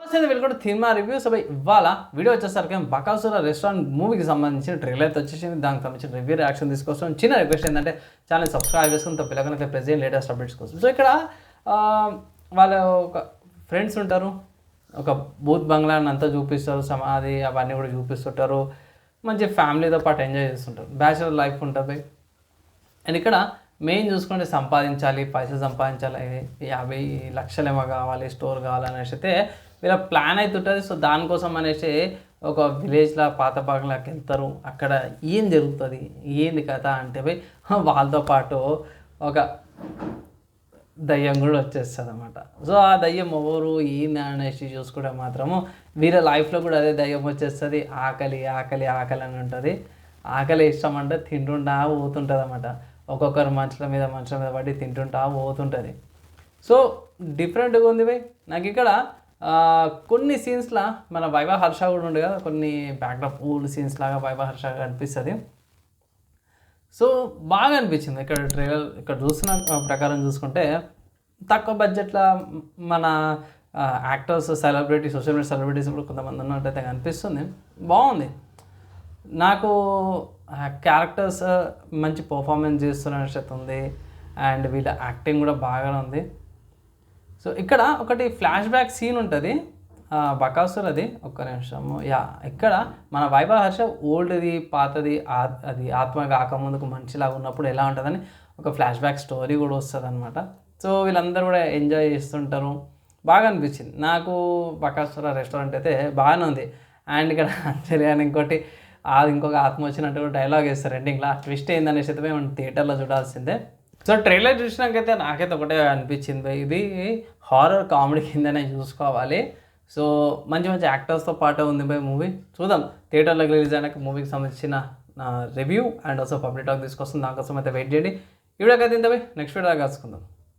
నమస్తే welcome cinema reviews అవి ఇవాళ వీడియో వచ్చేసరికి బకాసుర రెస్టారెంట్ మూవీకి సంబంధించిన ట్రైలర్ అయితే వచ్చేసింది. దానికి సంబంధించిన రివ్యూ రియాక్షన్ తీసుకొస్తాం. చిన్న రిక్వెస్ట్ ఏంటంటే ఛానల్ సబ్స్క్రైబ్ చేసుకుని తప్పలేకనైతే ప్రెస్ చేయండి లేటెస్ట్ అప్డేట్స్ కోసం. సో ఇక్కడ వాళ్ళ ఒక ఫ్రెండ్స్ ఉంటారు. ఒక బూత్ బంగ్లాని అంతా చూపిస్తారు. సమాధి అవన్నీ కూడా చూపిస్తుంటారు. మంచి ఫ్యామిలీతో పాటు ఎంజాయ్ చేస్తుంటారు. బ్యాచులర్ లైఫ్ ఉంటుంది. అండ్ ఇక్కడ మెయిన్ చూసుకుంటే సంపాదించాలి పైసలు సంపాదించాలి యాభై లక్షలేమో కావాలి స్టోర్ కావాలనేసి అయితే వీళ్ళ ప్లాన్ అవుతుంటుంది సో దానికోసం అనేసి ఒక విలేజ్లో పాత వెళ్తారు. అక్కడ ఏం జరుగుతుంది? ఏంది కథ అంటే పోయి వాళ్ళతో పాటు ఒక దయ్యం కూడా వచ్చేస్తుంది అనమాట సో ఆ దయ్యం ఎవరు ఏంది అనేసి చూసుకుంటే మాత్రము వీళ్ళ లైఫ్లో కూడా అదే దయ్యం వచ్చేస్తుంది. ఆకలి ఆకలి ఆకలి అని ఉంటుంది. ఆకలి ఇష్టం అంటే తింటుంటా పోతుంటుంది అనమాట ఒక్కొక్కరు మనుషుల మీద మనుషుల మీద పడి తింటుంటా పోతుంటుంది. సో డిఫరెంట్గా ఉంది బై. నాకు ఇక్కడ కొన్ని సీన్స్లో మన వైవా హర్ష కూడా ఉండే కదా కొన్ని బ్యాక్డ్రాప్ ఊల్ సీన్స్ లాగా వైవా హర్ష అనిపిస్తుంది సో బాగా అనిపించింది ఇక్కడ ట్రైలర్ ఇక్కడ చూసిన ప్రకారం చూసుకుంటే తక్కువ బడ్జెట్లో మన actors celebrity social media celebrities కూడా కొంతమంది ఉన్నట్టయితే కనిపిస్తుంది. బాగుంది. నాకు క్యారెక్టర్స్ మంచి పర్ఫార్మెన్స్ చేస్తున్నట్టు ఉంది. అండ్ వీళ్ళ యాక్టింగ్ కూడా బాగానే ఉంది. సో ఇక్కడ ఒకటి ఫ్లాష్ బ్యాక్ సీన్ ఉంటుంది బకాసుర్ అది. ఒక్క నిమిషము యా ఇక్కడ మన వైభవ హర్ష ఓల్డ్ది పాతది అది ఆత్మ కాకముందుకు మంచిలాగా ఉన్నప్పుడు ఎలా ఉంటుందని ఒక ఫ్లాష్ బ్యాక్ స్టోరీ కూడా వస్తుంది అనమాట సో వీళ్ళందరూ కూడా ఎంజాయ్ చేస్తుంటారు. బాగా అనిపించింది. నాకు బకాసుర రెస్టారెంట్ అయితే బాగానే ఉంది. అండ్ ఇక్కడ అంజలి అని ఇంకోటి అది ఇంకొక ఆత్మ వచ్చినట్టు డైలాగ్ వేస్తారు ఎండింగ్లో ఆ ట్విస్ట్ ఏందనేసి అయితే మనం థియేటర్లో చూడాల్సిందే. సో ట్రైలర్ చూసినాకైతే నాకైతే ఒకటే అనిపించింది ఇది హారర్ కామెడీ కిందనే చూసుకోవాలి. సో మంచి మంచి యాక్టర్స్తో పాటు ఉంది బై మూవీ చూద్దాం. థియేటర్లోకి రిలీజ్ అయినాక మూవీకి సంబంధించిన review and also public talk తీసుకొస్తుంది దానికోసం అయితే వెయిట్ చేయండి. ఈ అయితే ఇంత బై. నెక్స్ట్ వీడియో కలుసుకుందాం.